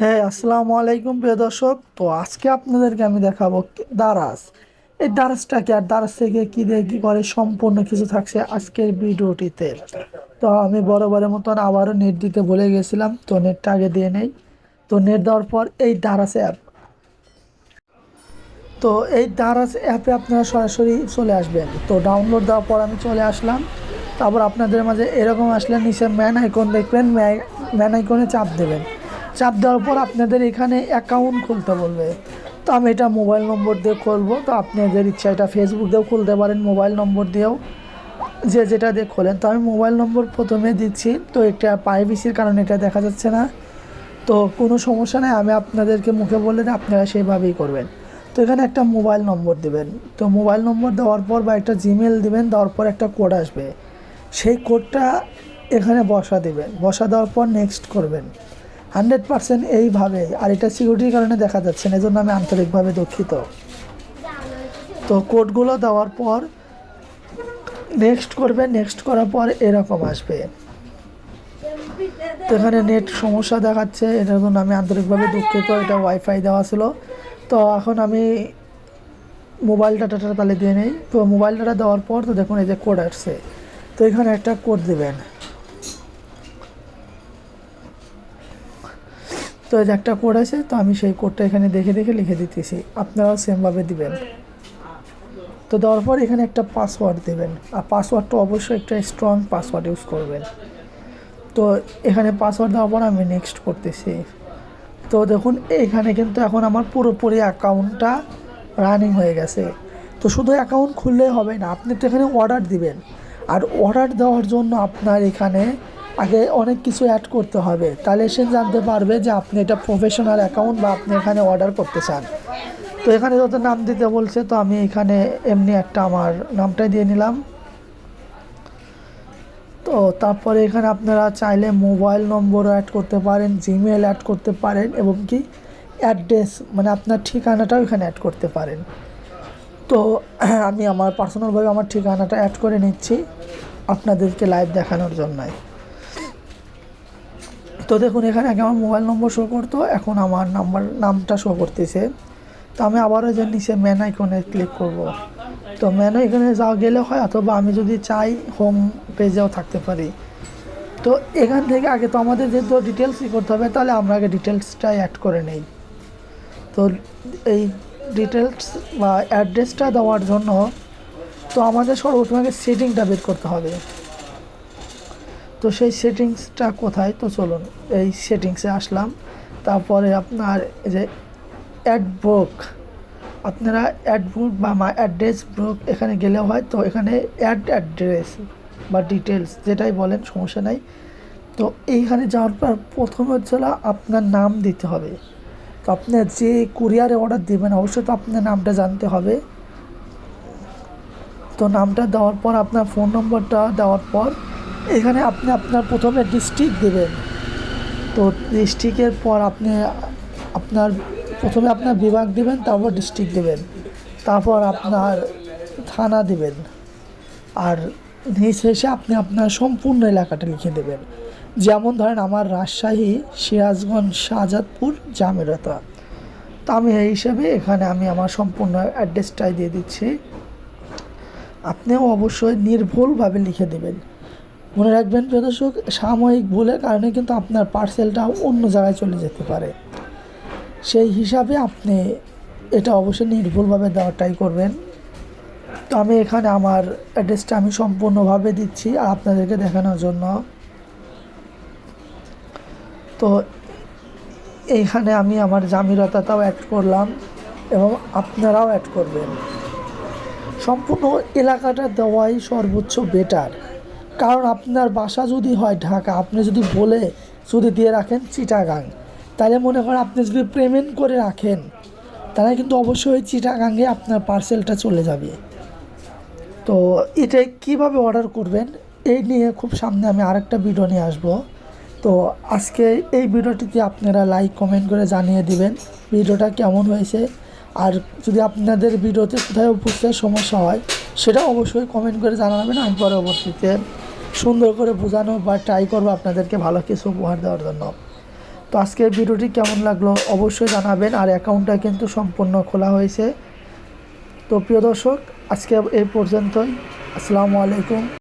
হ্যাঁ আসসালামু আলাইকুম প্রিয় দর্শক। তো আজকে আপনাদেরকে আমি দেখাবো দারাজ। এই দারাজটাকে আর দারাজ থেকে কী দিয়ে কী করে সম্পূর্ণ কিছু থাকছে আজকের ভিডিওটিতে। তো আমি বরাবরের মতন আবারও নেট দিতে ভুলে গেছিলাম, তো নেটটা আগে দিয়ে নেই। তো নেট দেওয়ার পর এই দারাজ অ্যাপ তো এই দারাজ অ্যাপে আপনারা সরাসরি চলে আসবেন। তো ডাউনলোড দেওয়ার পর আমি চলে আসলাম। তারপর আপনাদের মাঝে এরকম আসলে নিচে ম্যান আইকন দেখবেন ম্যান আইকনে চাপ দেবেন। চাপ দেওয়ার পর আপনাদের এখানে অ্যাকাউন্ট খুলতে বলবে। তো আমি এটা মোবাইল নম্বর দিয়ে খুলবো। তো আপনাদের ইচ্ছা এটা ফেসবুক দিয়েও খুলতে পারেন মোবাইল নম্বর দিয়েও। যে যেটা দিয়ে খোলেন। তো আমি মোবাইল নম্বর প্রথমে দিচ্ছি। তো এটা প্রাইভেসির কারণে এটা দেখা যাচ্ছে না। তো কোনো সমস্যা নেই। আমি আপনাদেরকে মুখে বলে দিই আপনারা সেইভাবেই করবেন। তো এখানে একটা মোবাইল নম্বর দেবেন। তো মোবাইল নম্বর দেওয়ার পর বা একটা জিমেল দেবেন, দেওয়ার পর একটা কোড আসবে। সেই কোডটা এখানে বসা দেবেন। বসা দেওয়ার পর নেক্সট করবেন। হান্ড্রেড পার্সেন্ট এইভাবে, আর এটা সিকিউরিটির কারণে দেখা যাচ্ছে না, এজন্য আমি আন্তরিকভাবে দুঃখিত। তো কোডগুলো দেওয়ার পর নেক্সট করবে নেক্সট করার পর এরকম আসবে। তো এখানে নেট সমস্যা দেখাচ্ছে, এটার জন্য আমি আন্তরিকভাবে দুঃখিত, এটা ওয়াইফাই দেওয়া ছিল। তো এখন আমি মোবাইল ডাটাটা তাহলে দিয়ে নেই। তো মোবাইল ডাটা দেওয়ার পর তো দেখুন এই যে কোড আসছে। তো এখানে একটা কোড দেবেন। তো এই একটা কোড আছে, তো আমি সেই কোডটা এখানে দেখে দেখে লিখে দিতেছি। আপনারাও সেমভাবে দিবেন। তো দেওয়ার পর এখানে একটা পাসওয়ার্ড দেবেন। আর পাসওয়ার্ডটা অবশ্যই একটা স্ট্রং পাসওয়ার্ড ইউজ করবেন। তো এখানে পাসওয়ার্ড দেওয়ার পর আমি নেক্সট করতেছি। তো দেখুন, এখানে কিন্তু এখন আমার পুরোপুরি অ্যাকাউন্টটা রানিং হয়ে গেছে। তো শুধু অ্যাকাউন্ট খুললেই হবে না, আপনি তো এখানে অর্ডার দিবেন। আর অর্ডার দেওয়ার জন্য আপনার এখানে আগে অনেক কিছু অ্যাড করতে হবে। তাহলে সে জানতে পারবে যে আপনি এটা প্রফেশনাল অ্যাকাউন্ট বা আপনি এখানে অর্ডার করতে চান। তো এখানে যত নাম দিতে বলছে, তো আমি এখানে এমনি একটা আমার নামটাই দিয়ে নিলাম। তো তারপরে এখানে আপনারা চাইলে মোবাইল নম্বরও অ্যাড করতে পারেন জিমেল অ্যাড করতে পারেন এবং কি অ্যাড্রেস মানে আপনার ঠিকানাটাও এখানে অ্যাড করতে পারেন। তো আমি আমার পার্সোনালভাবে আমার ঠিকানাটা অ্যাড করে নিচ্ছি আপনাদেরকে লাইভ দেখানোর জন্যই। তো দেখুন, এখানে আগে আমার মোবাইল নম্বর শো করতো, এখন আমার নাম্বার নামটা শো করতেছে। তো আমি আবারও যে নিচে ম্যান আইকনে ক্লিক করব। তো ম্যান আইকনে যাওয়া গেলে হয়, অথবা আমি যদি চাই হোম পেজেও থাকতে পারি। তো এখান থেকে আগে তো আমাদের যেহেতু ডিটেলসই করতে হবে, তাহলে আমরা আগে ডিটেলসটাই অ্যাড করে নেই। তো এই ডিটেলস বা অ্যাড্রেসটা দেওয়ার জন্য তো আমাদের সর্বপ্রথম আগে সেটিংটা বের করতে হবে। তো সেই সেটিংসটা কোথায়? তো চলুন, এই সেটিংসে আসলাম। তারপরে আপনার এই যে অ্যাড বুক আপনারা অ্যাড বুক বা মা অ্যাড্রেস বুক এখানে গেলেও হয়। তো এখানে অ্যাড অ্যাড্রেস বা ডিটেলস যেটাই বলেন, সমস্যা নাই। তো এইখানে যাওয়ার পর প্রথমে হচ্ছে হলো আপনার নাম দিতে হবে। তো আপনার যে কুরিয়ারে অর্ডার দেবেন, অবশ্যই তো আপনার নামটা জানতে হবে। তো নামটা দেওয়ার পর, আপনার ফোন নম্বরটা দেওয়ার পর এখানে আপনি আপনার প্রথমে ডিস্ট্রিক্ট দেবেন। তো ডিস্ট্রিক্টের পর আপনি আপনার প্রথমে আপনার বিভাগ দেবেন, তারপর ডিস্ট্রিক্ট দেবেন। তারপর আপনার থানা দেবেন। আর নিচ শেষে আপনি আপনার সম্পূর্ণ এলাকাটা লিখে দেবেন। যেমন ধরেন আমার রাজশাহী, সিরাজগঞ্জ, শাহজাদপুর, জামেরতা। তো আমি এই হিসাবে এখানে আমি আমার সম্পূর্ণ অ্যাড্রেসটাই দিয়ে দিচ্ছি। আপনিও অবশ্যই নির্ভুলভাবে লিখে দেবেন। মনে রাখবেন প্রিয় দর্শক, সাময়িক ভুলের কারণে কিন্তু আপনার পার্সেলটা অন্য জায়গায় চলে যেতে পারে। সেই হিসাবে আপনি এটা অবশ্যই নির্ভুলভাবে দেওয়ার ট্রাই করবেন। তো আমি এখানে আমার অ্যাড্রেসটা আমি সম্পূর্ণভাবে দিচ্ছি আর আপনাদেরকে দেখানোর জন্য। তো এইখানে আমি আমার জামিরতাটাও অ্যাড করলাম এবং আপনারাও অ্যাড করবেন। সম্পূর্ণ এলাকাটা দেওয়াই সর্বোচ্চ বেটার কারণ আপনার বাসা যদি হয় ঢাকা, আপনি যদি বলে যদি দিয়ে রাখেন চিটাগাং, তাহলে মনে করেন আপনি যদি পেমেন্ট করে রাখেন, তাহলে কিন্তু অবশ্যই চিটাগাঙ্গে আপনার পার্সেলটা চলে যাবে। তো এটা কীভাবে অর্ডার করবেন, এই নিয়ে খুব সামনে আমি আরেকটা ভিডিও নিয়ে আসব। তো আজকে এই ভিডিওটিতে আপনারা লাইক কমেন্ট করে জানিয়ে দিবেন, ভিডিওটা কেমন হয়েছে। আর যদি আপনাদের ভিডিওতে কোথায় বুঝতে সমস্যা হয় সেটা অবশ্যই কমেন্ট করে জানাবেন, আমি পরবর্তীতে সুন্দর করে বোঝানো বা ট্রাই করব আপনাদেরকে ভালো কিছু উপহার দেওয়ার জন্য। তো আজকের ভিডিওটি কেমন লাগল অবশ্যই জানাবেন, আর অ্যাকাউন্টটা কিন্তু সম্পূর্ণ খোলা হয়েছে। তো প্রিয় দর্শক, আজকে এই পর্যন্তই। আসসালামু আলাইকুম।